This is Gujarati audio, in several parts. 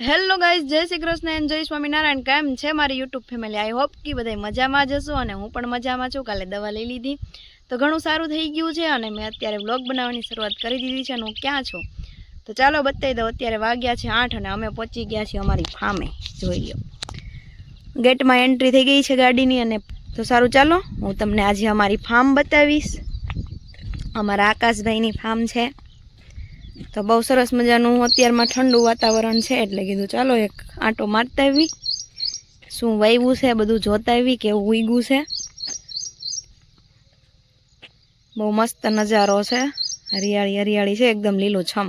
હેલો ગાઈઝ જય શ્રી કૃષ્ણ and જય સ્વામિનારાયણ. કેમ છે મારી યુટ્યુબ ફેમિલી આઈ હોપ કે બધા મજામાં જ હશો અને હું પણ મજામાં છું. કાલે દવા લઈ લીધી. તો ઘણું સારું થઈ ગયું છે અને મેં અત્યારે વ્લોગ બનાવવાની શરૂઆત કરી દીધી છે અને હું ક્યાં છું? તો ચાલો બતાવી દઉં અત્યારે વાગ્યા છે આઠ અને અમે પહોંચી ગયા છીએ અમારી ફામે. જોઈ લો ગેટમાં એન્ટ્રી થઈ ગઈ છે ગાડીની અને તો સારું ચાલો, હું તમને આજે અમારી ફાર્મ બતાવીશ. અમારા આકાશભાઈની ફાર્મ છે. તો બહુ સરસ મજાનું અત્યારમાં ઠંડુ વાતાવરણ છે એટલે કીધું ચાલો એક આંટો મારતા આવી. શું વાવ્યું છે, બધું જોતા આવી કેવું ઉગ્યું છે? બહુ મસ્ત નજારો છે. હરિયાળી હરિયાળી છે, એકદમ લીલુંછમ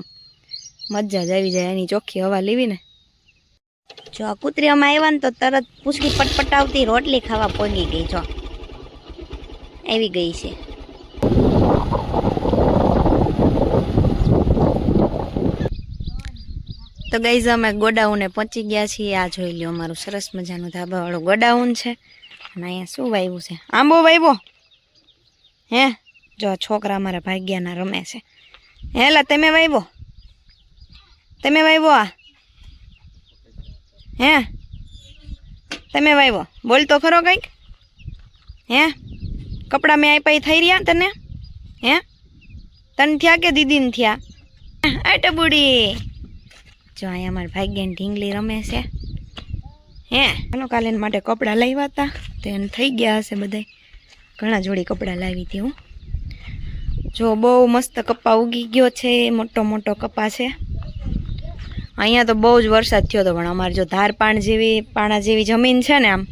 મજા જ આવી જાય એની ચોખ્ખી હવા લેવીને જો આ કૂતરીઓમાં આવ્યા ને તો તરત પૂછકી પટપટાવતી રોટલી ખાવા પોગી ગઈ જો. આવી ગઈ છે. તો ગઈઝ અમે ગોડાઉને પહોંચી ગયા છીએ. આ જોઈ લ્યો, અમારું સરસ મજાનું ધાબાવાળું ગોડાઉન છે. અને અહીંયા શું વાવ્યું છે? આંબો વાવ્યો હે? જો આ છોકરા અમારા ભાગ્યાના રમે છે. હેલા, તમે વાવ્યો તમે વાવ્યો આ? હે? તમે વાવ્યો બોલ તો ખરો કંઈક. હે? કપડાં મેં આપ્યા થઈ રહ્યા તને? હે? તને થયા કે દીદીને થયા? અટ બુડી જો અહીંયા મારા ભાગ્યને ઢીંગલી રમે છે. હે? ચાલો કાલે માટે કપડાં લાવ્યા હતા. તો એને થઈ ગયા હશે બધાય. ઘણા જોડી કપડાં લાવી હતી હું. જો બહુ મસ્ત કપા ઉગી ગયો છે મોટો મોટો કપા છે. અહીંયા તો બહુ જ વરસાદ થયો હતો, પણ અમારે જો ધારપાણ જેવી, પાણા જેવી જમીન છે ને આમ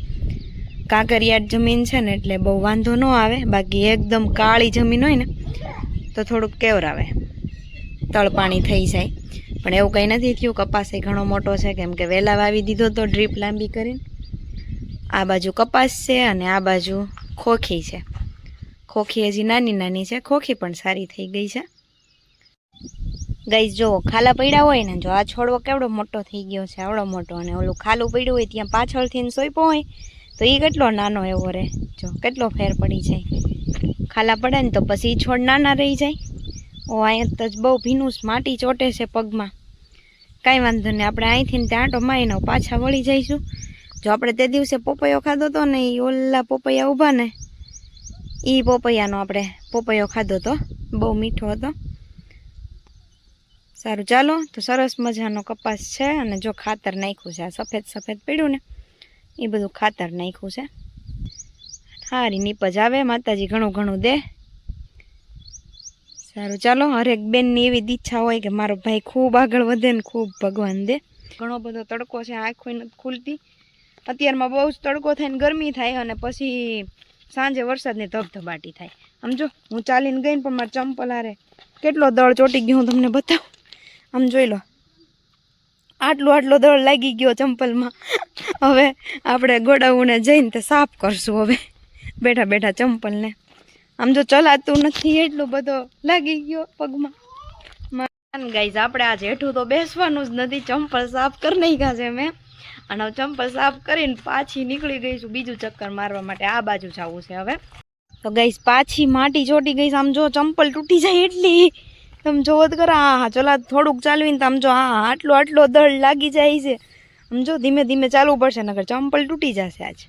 કાંકરિયાટ જમીન છે ને એટલે બહુ વાંધો ન આવે. બાકી એકદમ કાળી જમીન હોય ને, તો થોડુંક કેવર આવે તળ પાણી થઈ જાય. પણ એવું કંઈ નથી થયું. કપાસ એ ઘણો મોટો છે, કેમ કે વહેલા વાવી દીધો તો ડ્રીપ લાંબી કરીને. આ બાજુ કપાસ છે અને આ બાજુ ખોખી છે. ખોખી હજી નાની નાની છે. ખોખી પણ સારી થઈ ગઈ છે. ગઈ જો ખાલા પડ્યા હોય ને, જો આ છોડવો કેવડો મોટો થઈ ગયો છે, આવડો મોટો અને ઓલું ખાલું પડ્યું હોય, ત્યાં પાછળથી સોંપ્યો હોય, તો એ કેટલો નાનો એવો રહે. જો, કેટલો ફેર પડી જાય. ખાલા પડે ને તો પછી છોડ નાના રહી જાય. ઓ, અહીંયા તો બહુ ભીનું માટી ચોટે છે પગમાં. કાંઈ વાંધો નહીં. આપણે અહીંથી ત્યાં આંટો પાછા વળી જઈશું. જો આપણે તે દિવસે પોપૈયો ખાધો હતો ને એ ઓલા પોપૈયા ઊભા ને એ પોપૈયાનો આપણે પોપૈયો ખાધો હતો બહુ મીઠો હતો. સારું, ચાલો, તો સરસ મજાનો કપાસ છે અને જો ખાતર નાખ્યું છે, આ સફેદ સફેદ પીડ્યું ને એ બધું ખાતર નાખ્યું છે. સારી નીપજ આવે, માતાજી ઘણું ઘણું દે. સારું. ચાલો, હરેક બેનની એવી દીચ્છા હોય કે મારો ભાઈ ખૂબ આગળ વધે ને ખૂબ ભગવાન દે. ઘણો બધો તડકો છે, આંખો નથી ખુલતી. અત્યારમાં બહુ જ તડકો થાય ને ગરમી થાય અને પછી સાંજે વરસાદની ધબધબાટી થાય. આમ જો હું ચાલીને ગઈ ને પણ મારા ચંપલ હારે કેટલો દળ ચોટી ગયો હું તમને બતાવું. આમ જોઈ લો. આટલો આટલો દળ લાગી ગયો ચંપલમાં. હવે આપણે ગોડાઉને જઈને તે સાફ કરશું હવે. બેઠા બેઠા ચંપલને. આમ જો ચલાતું નથી, એટલો બધો લાગી ગયો પગમાં. ગાઈઝ આપણે આ જેઠું તો બેસવાનું જ નથી, ચંપલ સાફ કરી નાખ્યા છે મેં અને હવે ચંપલ સાફ કરીને પાછી નીકળી ગઈ છું બીજું ચક્કર મારવા માટે. આ બાજુ જવું છે હવે. તો ગઈશ પાછી માટી ચોટી ગઈ આમ જો ચંપલ તૂટી જાય એટલી. તમે જોવો તો કરા હા ચલા થોડુંક ચાલવીને તો આમ જો હા આટલો આટલો દળ લાગી જાય છે. આમ જો ધીમે ધીમે ચાલવું પડશે નગર ચંપલ તૂટી જશે આજ.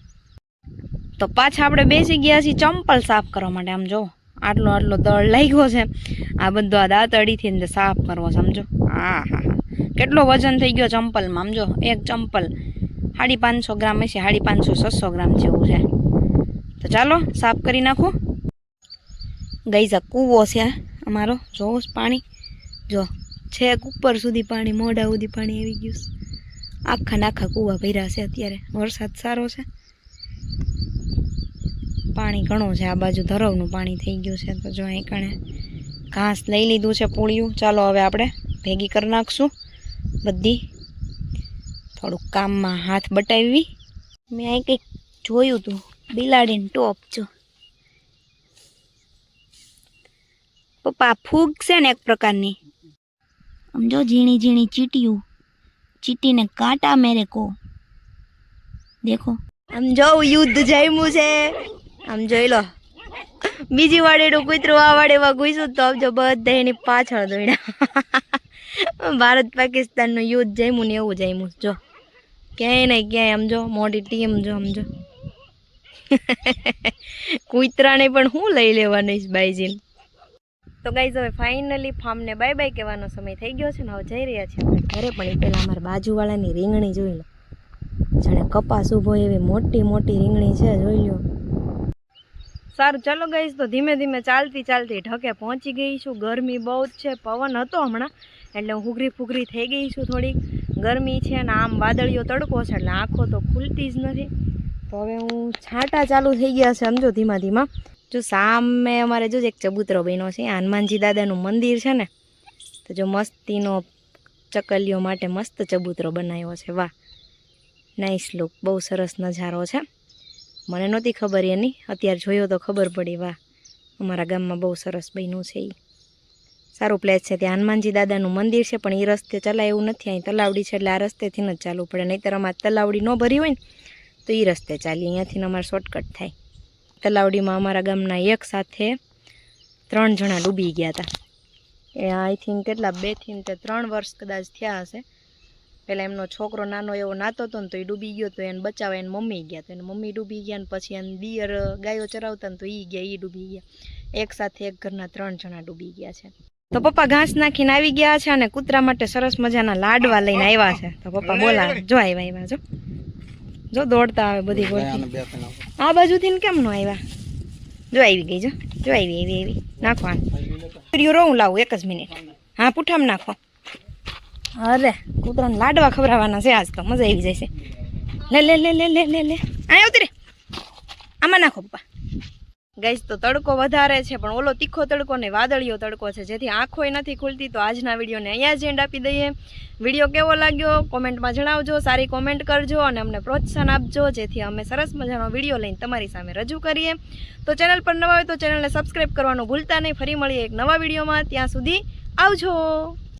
તો પાછા આપણે બેસી ગયા છીએ ચંપલ સાફ કરવા માટે, આમ જો, આટલો આટલો દળ લાગ્યો છે. આ બધો આ દાંતડીથી ને સાફ કરવો સમજો? હા હા કેટલો વજન થઈ ગયો ચંપલમાં, આમ જો, એક ચંપલ. સાડી પાંચસો ગ્રામ હશે સાડી પાંચસો છસો ગ્રામ જેવું છે. તો ચાલો, સાફ કરી નાખું. ગઈઝા કૂવો છે અમારો. જોવો પાણી. જો, છેક ઉપર સુધી પાણી, મોઢા સુધી પાણી આવી ગયું આખા નાખા કૂવા ભર્યા છે અત્યારે. વરસાદ સારો છે. પાણી ઘણું છે, આ બાજુ ધરવનું પાણી થઈ ગયું છે, તો જો અહીં કણે ઘાસ લઈ લીધું છે પૂળિયું. ચાલો હવે આપણે ભેગી કરી નાખશું. બધી થોડુંક કામમાં હાથ બટાવી. મેં અહીં કંઈક જોયું હતું બિલાડીને ટોપ જો. પપ્પા, ફૂગ છે ને એક પ્રકારની. સમજો ઝીણી ઝીણી ચીટીયું, ચીટીને કાંટા મેરે કો. દેખો. આમ જો યુદ્ધ જામ્યું છે. આમ જોઈ લો. બીજી વાડેનું કૂતરું આ વાડેમાં ઘૂસ્યું તો જો બધા એની પાછળ દોડ્યા ભારત પાકિસ્તાનનું યુદ્ધ જમ્યું ને એવું જમ્યું જો. ક્યાંય ને ક્યાંય આમ જો, મોટી ટીમ જો આમ જો. કૂતરાને પણ હું લઈ લેવાની બાઈજીને. તો ગાઈઝ હવે ફાઇનલી ફાર્મને બાય બાય કહેવાનો સમય થઈ ગયો છે ને હવે જઈ રહ્યા છીએ ઘરે. પણ એ પહેલાં અમારા બાજુવાળાની રીંગણી જોઈ લો. જાણે કપાસ ઊભો એવી મોટી મોટી રીંગણી છે, જોઈ લો સારું, ચાલો ગઈશ તો ધીમે ધીમે ચાલતી ચાલતી ઢકે પહોંચી ગઈ છું. ગરમી બહુ જ છે, પવન હતો હમણાં, એટલે હું હુગરી ફુગરી થઈ ગઈ છું થોડીક. ગરમી છે અને આમ વાદળીઓ તડકો છે, એટલે આંખો તો ખુલતી જ નથી. તો હવે હું છાંટા ચાલુ થઈ ગયા છે, સમજો ધીમા ધીમા. જો સામે અમારે જો એક ચબૂતરો બન્યો છે હનુમાનજી દાદાનું મંદિર છે ને, તો જો મસ્તીનો ચકલીઓ માટે મસ્ત ચબૂતરો બનાવ્યો છે, વાહ. નાઇસ લુક બહુ સરસ નજારો છે. મને નહોતી ખબર એની. અત્યારે જોયો તો ખબર પડી, વાહ, અમારા ગામમાં બહુ સરસ બન્યું છે એ સારું પ્લેસ છે. ત્યાં હનુમાનજી દાદાનું મંદિર છે, પણ એ રસ્તે ચલાય એવું નથી. અહીં તલાવડી છે એટલે આ રસ્તેથી જ ચાલવું પડે. નહીંતર અમારે તલાવડી ન ભરી હોય ને, તો એ રસ્તે ચાલીએ. અહીંયાથી અમારે શોર્ટકટ થાય. તલાવડીમાં અમારા ગામના એક સાથે ત્રણ જણા ડૂબી ગયા હતા. એ આઈ થિંક કેટલા બેથી ને તે ત્રણ વર્ષ કદાચ થયા હશે. પહેલાં એમનો છોકરો નાનો એવો નાતો હતો ને તો એ ડૂબી ગયો તો એને બચાવવા એને મમ્મી ગયા તો એને મમ્મી ડૂબી ગયા ને પછી એને દિયર ગાયો ચરાવતા ને તો એ ગયા એ ડૂબી ગયા. એક સાથે એક ઘરના ત્રણ જણા ડૂબી ગયા છે. તો પપ્પા ઘાસ નાખીને આવી ગયા છે અને કૂતરા માટે સરસ મજાના લાડવા લઈને આવ્યા છે. તો પપ્પા બોલા જો આવ્યા આવ્યા જો. જો દોડતા આવે બધી ગોળથી. આ બાજુથી ને કેમ નો આવ્યા? જો આવી ગઈ જો. જો આવી આવી આવી. નાખો આ રહું લાવું એક જ મિનિટ. હા પૂઠામાં નાખો. અરે, કૂતરાને લાડવા ખવડાવવાના છે આજ તો, મજા આવી જાય છે લે લે લે લે લે લે લે. આ ઉતરે. આમાં નાખો, પપ્પા. ગઈશ તો તડકો વધારે છે, પણ ઓલો તીખો તડકો ને વાદળીયો તડકો છે. જેથી આંખોય નથી ખુલતી, તો આજના વિડીયોને અહીંયા જ એન્ડ આપી દઈએ. વીડિયો કેવો લાગ્યો, કોમેન્ટમાં જણાવજો, સારી કોમેન્ટ કરજો અને અમને પ્રોત્સાહન આપજો, જેથી અમે સરસ મજાનો વીડિયો લઈને તમારી સામે રજૂ કરીએ. તો ચેનલ પર નવા હોય તો ચેનલને સબસ્ક્રાઈબ કરવાનું ભૂલતા નહીં. ફરી મળીએ એક નવા વિડીયોમાં. ત્યાં સુધી આવજો.